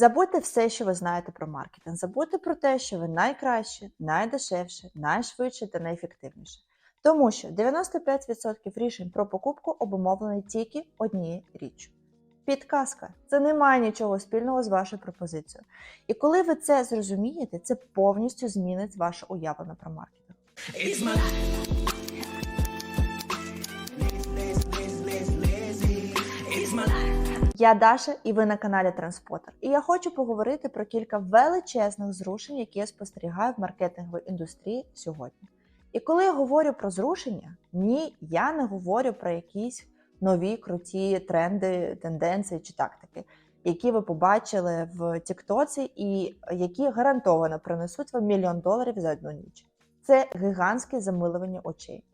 Забудьте все, що ви знаєте про маркетинг. Забудьте про те, що ви найкраще, найдешевше, найшвидше та найефективніше. Тому що 95% рішень про покупку обумовлені тільки однією річчю. Підказка це не має нічого спільного з вашою пропозицією. І коли ви це зрозумієте, це повністю змінить ваше уявлення про маркетинг. Я Даша, і ви на каналі Транспотер. І я хочу поговорити про кілька величезних зрушень, які я спостерігаю в маркетинговій індустрії сьогодні. І коли я говорю про зрушення, ні, я не говорю про якісь нові круті тренди, тенденції чи тактики, які ви побачили в Тіктоці, і які гарантовано принесуть вам мільйон доларів за одну ніч. Це гігантське замилування очей.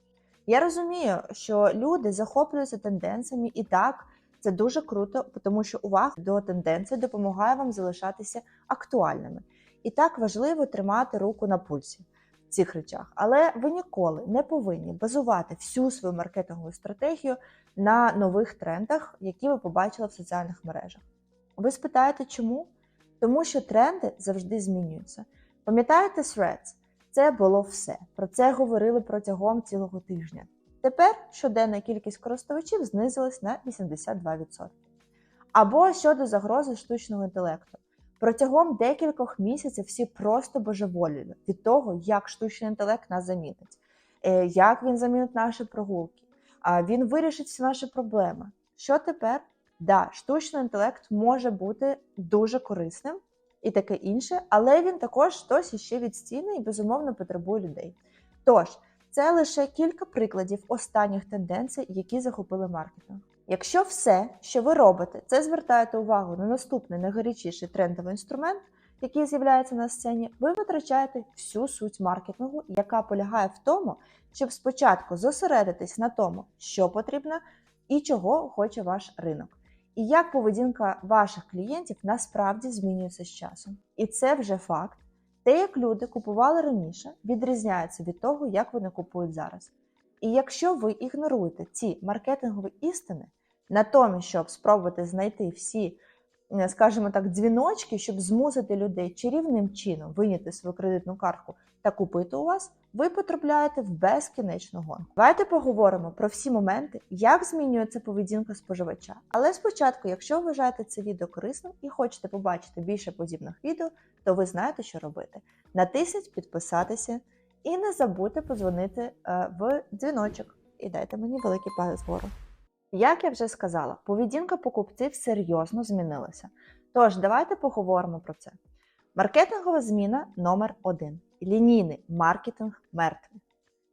Я розумію, що люди захоплюються тенденціями і так. Це дуже круто, тому що увага до тенденцій допомагає вам залишатися актуальними. І так важливо тримати руку на пульсі в цих речах. Але ви ніколи не повинні базувати всю свою маркетингову стратегію на нових трендах, які ви побачили в соціальних мережах. Ви спитаєте, чому? Тому що тренди завжди змінюються. Пам'ятаєте Threads? Це було все. Про це говорили протягом цілого тижня. Тепер щоденна кількість користувачів знизилась на 82%. Або щодо загрози штучного інтелекту. Протягом декількох місяців всі просто божеволіли від того, як штучний інтелект нас замінить, е, як він замінить наші прогулки, він вирішить всі наші проблеми. Що тепер? Да, штучний інтелект може бути дуже корисним і таке інше, але він також хтось іще відстійний і безумовно потребує людей. Тож, це лише кілька прикладів останніх тенденцій, які захопили маркетинг. Якщо все, що ви робите, це звертаєте увагу на наступний найгарячіший трендовий інструмент, який з'являється на сцені, ви витрачаєте всю суть маркетингу, яка полягає в тому, щоб спочатку зосередитись на тому, що потрібно і чого хоче ваш ринок, і як поведінка ваших клієнтів насправді змінюється з часом. І це вже факт. Те, як люди купували раніше, відрізняється від того, як вони купують зараз. І якщо ви ігноруєте ці маркетингові істини, натомість, щоб спробувати знайти всі, скажімо так, дзвіночки, щоб змусити людей чарівним чином виняти свою кредитну картку та купити у вас, ви потрапляєте в безкінечну гонку. Давайте поговоримо про всі моменти, як змінюється поведінка споживача. Але спочатку, якщо вважаєте це відео корисним і хочете побачити більше подібних відео, то ви знаєте, що робити. Натисніть підписатися і не забудьте подзвонити е, в дзвіночок і дайте мені великий палець вгору. Як я вже сказала, поведінка покупців серйозно змінилася. Тож, давайте поговоримо про це. Маркетингова зміна номер один. Лінійний маркетинг мертвий.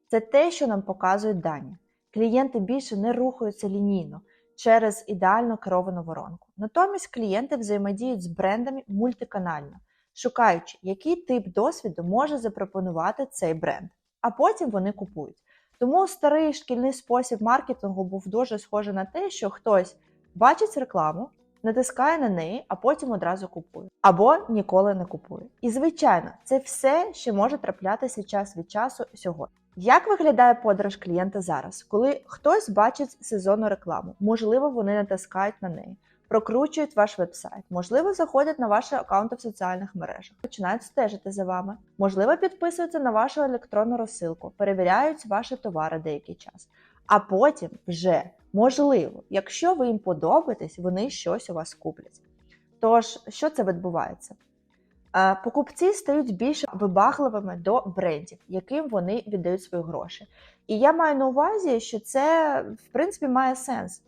Це те, що нам показують дані. Клієнти більше не рухаються лінійно через ідеально керовану воронку. Натомість клієнти взаємодіють з брендами мультиканально, шукаючи, який тип досвіду може запропонувати цей бренд, а потім вони купують. Тому старий шкільний спосіб маркетингу був дуже схожий на те, що хтось бачить рекламу, натискає на неї, а потім одразу купує. Або ніколи не купує. І звичайно, це все, що може траплятися час від часу сьогодні. Як виглядає подорож клієнта зараз, коли хтось бачить сезонну рекламу? Можливо, вони натискають на неї, прокручують ваш вебсайт, можливо, заходять на ваші аккаунти в соціальних мережах, починають стежити за вами, можливо, підписуються на вашу електронну розсилку, перевіряють ваші товари деякий час. А потім вже можливо, якщо ви їм подобаєтесь, вони щось у вас куплять. Тож, що це відбувається? Е, Покупці стають більш вибагливими до брендів, яким вони віддають свої гроші. І я маю на увазі, що це в принципі має сенс.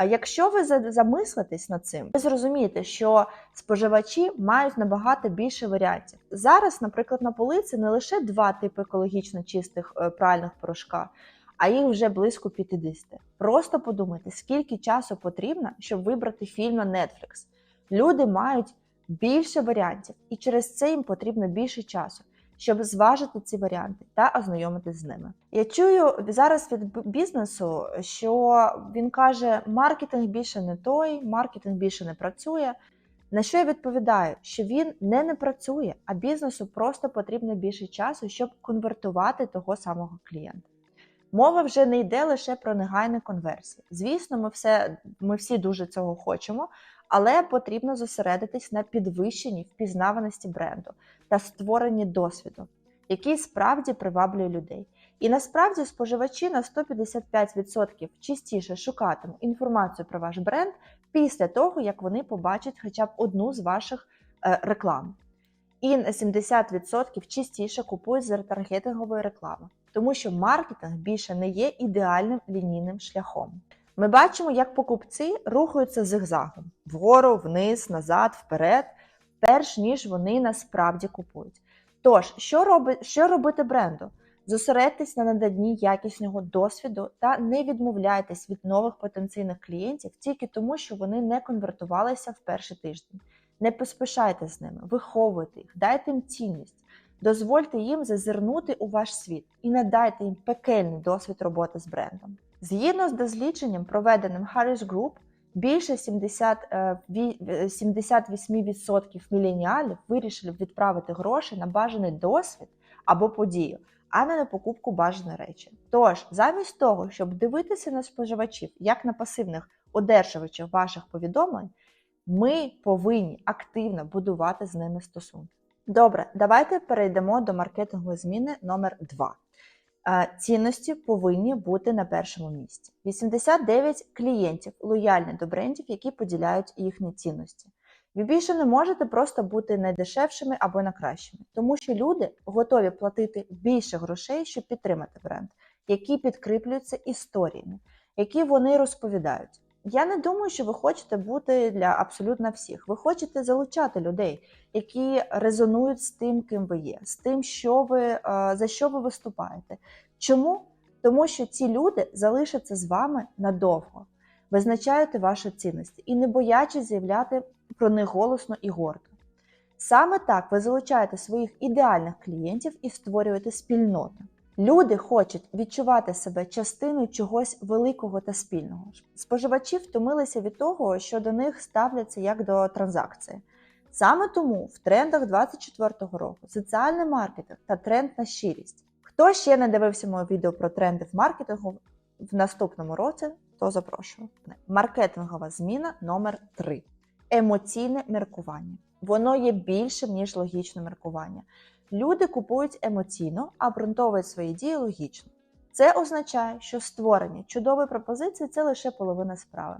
А якщо ви замислитесь над цим, ви зрозумієте, що споживачі мають набагато більше варіантів. Зараз, наприклад, на полиці не лише два типи екологічно чистих е, пральних порошка, а їх вже близько 50. Просто подумайте, скільки часу потрібно, щоб вибрати фільм на Netflix. Люди мають більше варіантів, і через це їм потрібно більше часу, щоб зважити ці варіанти та ознайомитись з ними. Я чую зараз від бізнесу, що він каже: маркетинг більше не той, маркетинг більше не працює. На що я відповідаю, що він не не працює, а бізнесу просто потрібно більше часу, щоб конвертувати того самого клієнта. Мова вже не йде лише про негайні конверсії. Звісно, ми все ми всі дуже цього хочемо, але потрібно зосередитись на підвищенні впізнаваності бренду та створенні досвіду, який справді приваблює людей. І насправді споживачі на 155% частіше шукатимуть інформацію про ваш бренд після того, як вони побачать хоча б одну з ваших е, реклам. І на 70% частіше купують з ретаргетингової реклами, тому що маркетинг більше не є ідеальним лінійним шляхом. Ми бачимо, як покупці рухаються зигзагом вгору, вниз, назад, вперед, перш ніж вони насправді купують. Тож, що, роби, що робити бренду? Зосередьтесь на наданні якісного досвіду та не відмовляйтесь від нових потенційних клієнтів тільки тому, що вони не конвертувалися в перший тиждень. Не поспішайте з ними, виховуйте їх, дайте їм цінність, дозвольте їм зазирнути у ваш світ і надайте їм пекельний досвід роботи з брендом. Згідно з дослідженням, проведеним Harris Group, більше 70, е, ві- е, 78% міленіалів вирішили відправити гроші на бажаний досвід або подію, а не на покупку бажаної речі. Тож, замість того, щоб дивитися на споживачів як на пасивних одержувачів ваших повідомлень, ми повинні активно будувати з ними стосунки. Добре, давайте перейдемо до маркетингової зміни номер 2. Е, Цінності повинні бути на першому місці. 89 клієнтів лояльні до брендів, які поділяють їхні цінності. Ви більше не можете просто бути найдешевшими або найкращими, тому що люди готові платити більше грошей, щоб підтримати бренд, які підкріплюються історіями, які вони розповідають. Я не думаю, що ви хочете бути для абсолютно всіх. Ви хочете залучати людей, які резонують з тим, ким ви є, з тим, що ви, е, за що ви виступаєте. Чому? Тому що ці люди залишаться з вами надовго, визначаєте ваші цінності і не боячись заявляти про них голосно і гордо. Саме так ви залучаєте своїх ідеальних клієнтів і створюєте спільноту. Люди хочуть відчувати себе частиною чогось великого та спільного. Споживачі втомилися від того, що до них ставляться як до транзакції. Саме тому в трендах 2024 року соціальний маркетинг та тренд на щирість. Хто ще не дивився моє відео про тренди в маркетингу в наступному році, то запрошую. Маркетингова зміна номер 3 емоційне міркування. Воно є більшим, ніж логічне міркування. Люди купують емоційно, а обґрунтовують свої дії логічно. Це означає, що створення чудової пропозиції це лише половина справи.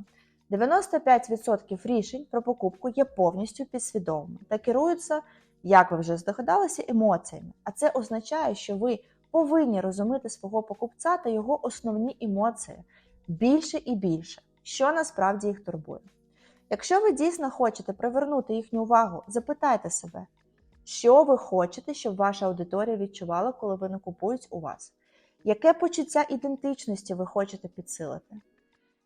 95% рішень про покупку є повністю підсвідомими та керуються, як ви вже здогадалися, емоціями. А це означає, що ви повинні розуміти свого покупця та його основні емоції більше і більше, що насправді їх турбує. Якщо ви дійсно хочете привернути їхню увагу, запитайте себе, що ви хочете, щоб ваша аудиторія відчувала, коли вони купують у вас? Яке почуття ідентичності ви хочете підсилити?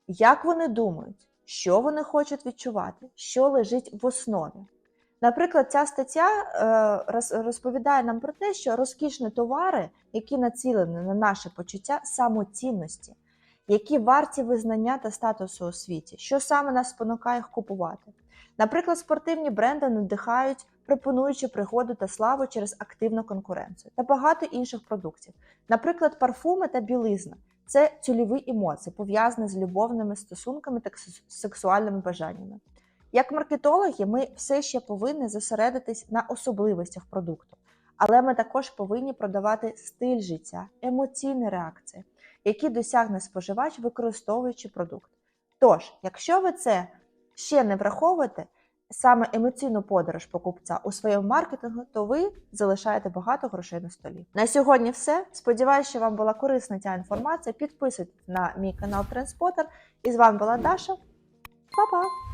Як вони думають, що вони хочуть відчувати, що лежить в основі? Наприклад, ця стаття е, розповідає нам про те, що розкішні товари, які націлені на наше почуття самоцінності, які варті визнання та статусу у світі, що саме нас спонукає їх купувати. Наприклад, спортивні бренди надихають, пропонуючи пригоду та славу через активну конкуренцію та багато інших продуктів. Наприклад, парфуми та білизна це цільові емоції, пов'язані з любовними стосунками та сексуальними бажаннями. Як маркетологи, ми все ще повинні зосередитись на особливостях продукту, але ми також повинні продавати стиль життя, емоційні реакції, які досягне споживач, використовуючи продукт. Тож, якщо ви це ще не враховуєте, саме емоційну подорож покупця у своєму маркетингу, то ви залишаєте багато грошей на столі. На сьогодні все. Сподіваюся, що вам була корисна ця інформація. Підписуйтесь на мій канал Транспотер. І з вами була Даша. Па-па!